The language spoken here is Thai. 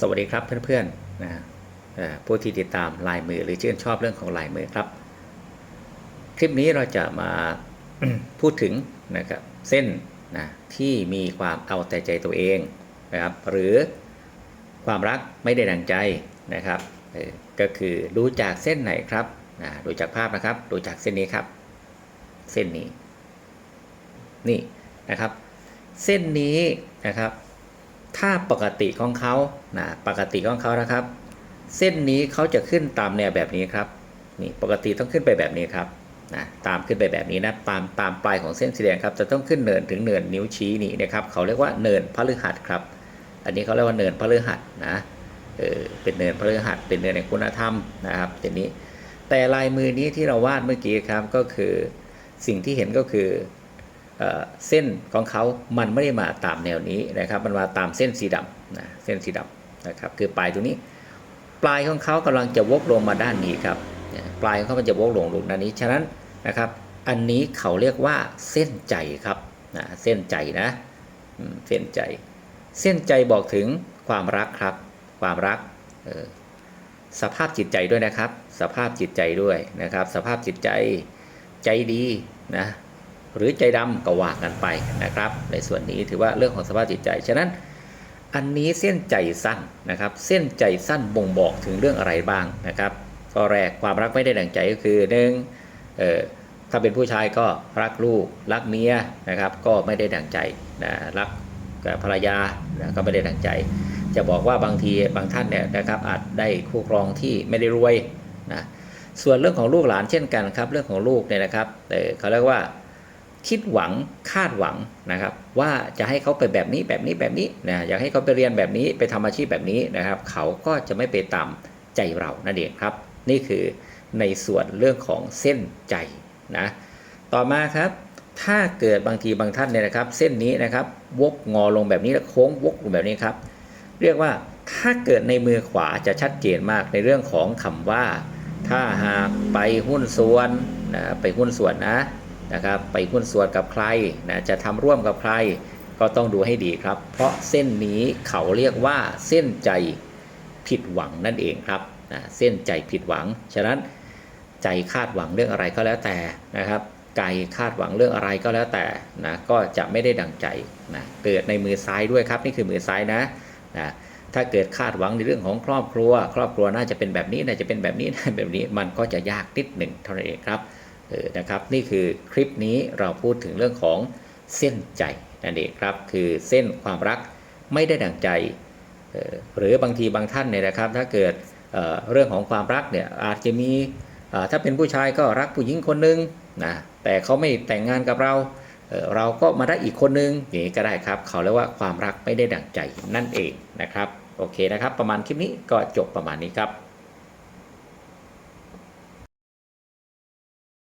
สวัสดีครับเพื่อนๆนะเอ่อผู้ที่ติดตามลายมือหรือชื่นชอบเรื่องของลายมือครับ คลิปนี้เราจะมาพูดถึงนะครับเส้นนะที่มีความเอาแต่ใจตัวเองนะครับหรือความรักไม่ได้ดังใจนะครับเออก็คือดูจากเส้นไหนครับนะดูจากภาพนะครับดูจากเส้นนี้ครับ เส้นนี้นี่นะครับ เส้นนี้นะครับ ถ้าปกติของเขานะปกติของเขานะครับ เส้นนี้เขาจะขึ้นตามแนวแบบนี้ครับนี่ปกติต้องขึ้นไปแบบนี้ครับนะตามขึ้นไปแบบนี้นะตามตามปลายของเส้นสีแดงครับจะต้องขึ้นเนินถึงเนินนิ้วชี้นี่นะครับเขาเรียกว่าเนินพฤหัสครับ อันนี้เขาเรียกว่าเนินพฤหัสนะเออเป็นเนินพฤหัสเป็นเนินในคุณธรรมนะครับทีนี้แต่ลายมือนี้ที่เราวาดเมื่อกี้ครับก็คือสิ่งที่เห็นก็คือ เส้นของเขามันไม่ได้มาตามแนวนี้นะครับ มันมาตามเส้นสีดำนะเส้นสีดำนะครับ คือปลายตรงนี้ ปลายของเขากำลังจะวกลงมาด้านนี้ครับ ปลายของเขามันจะวกลงลงด้านนี้ ฉะนั้นนะครับ อันนี้เขาเรียกว่าเส้นใจครับนะเส้นใจนะเส้นใจ เส้นใจบอกถึงความรักครับ ความรักออสภาพจิตใจด้วยนะครับ สภาพจิตใจด้วยนะครับ สภาพจิตใจใจดีนะ หรือใจดำก็ว่ากันไปนะครับ ในส่วนนี้ถือว่าเรื่องของสภาพจิตใจ ฉะนั้นอันนี้เส้นใจสั้นนะครับ เส้นใจสั้นบ่งบอกถึงเรื่องอะไรบ้างนะครับข้อแรกความรักไม่ได้ดังใจก็คือหนึ่งเอ่อถ้าเป็นผู้ชายก็รักลูกรักเมียนะครับ ก็ไม่ได้ดังใจนะรักภรรยานะก็ไม่ได้ดังใจ จะบอกว่าบางทีบางท่านเนี่ยนะครับอาจได้คู่ครองที่ไม่ได้รวยนะส่วนเรื่องของลูกหลานเช่นกันครับ เรื่องของลูกเนี่ยนะครับเอ่อเขาเรียกว่า คิดหวังคาดหวังนะครับ ว่าจะให้เขาไปแบบนี้แบบนี้แบบนี้นะอยากให้เขาไปเรียนแบบนี้ไปทำอาชีพแบบนี้นะครับ เขาก็จะไม่ไปตามใจเรานั่นเองครับ นี่คือในส่วนเรื่องของเส้นใจนะต่อมาครับ ถ้าเกิดบางทีบางท่านเนี่ยนะครับ เส้นนี้นะครับวกงอลงแบบนี้แล้วโค้งวกลงแบบนี้ครับ เรียกว่าถ้าเกิดในมือขวาจะชัดเจนมากในเรื่องของคำว่า ถ้าหากไปหุ้นส่วนนะไปหุ้นส่วนนะ นะครับไปหุ้นส่วนกับใครนะจะทำร่วมกับใคร ก็ต้องดูให้ดีครับ เพราะเส้นนี้เขาเรียกว่าเส้นใจผิดหวังนั่นเองครับนะเส้นใจผิดหวัง ฉะนั้นใจคาดหวังเรื่องอะไรก็แล้วแต่นะครับกายคาดหวังเรื่องอะไรก็แล้วแต่นะก็จะไม่ได้ดังใจนะเกิดในมือซ้ายด้วยครับ นี่คือมือซ้ายนะนะถ้าเกิดคาดหวังในเรื่องของครอบครัว ครอบครัวน่าจะเป็นแบบนี้น่าจะเป็นแบบนี้แบบนี้มันก็จะยากนิดหนึ่งเท่านั้นเองครับ นะครับนี่คือคลิปนี้เราพูดถึงเรื่องของเส้นใจนั่นเองครับคือเส้นความรักไม่ได้ดังใจออหรือบางทีบางท่านเนี่ยนะครับ ถ้าเกิดเออเรื่องของความรักเนี่ยอาจจะมีออถ้าเป็นผู้ชายก็รักผู้หญิงคนหนึ่งนะแต่เขาไม่แต่งงานกับเราเออเราก็มาได้อีกคนนึงอย่างนี้ก็ได้ครับเขาเรียกว่าความรักไม่ได้ดังใจนั่นเองนะครับโอเคนะครับ ประมาณคลิปนี้ก็จบประมาณนี้ครับ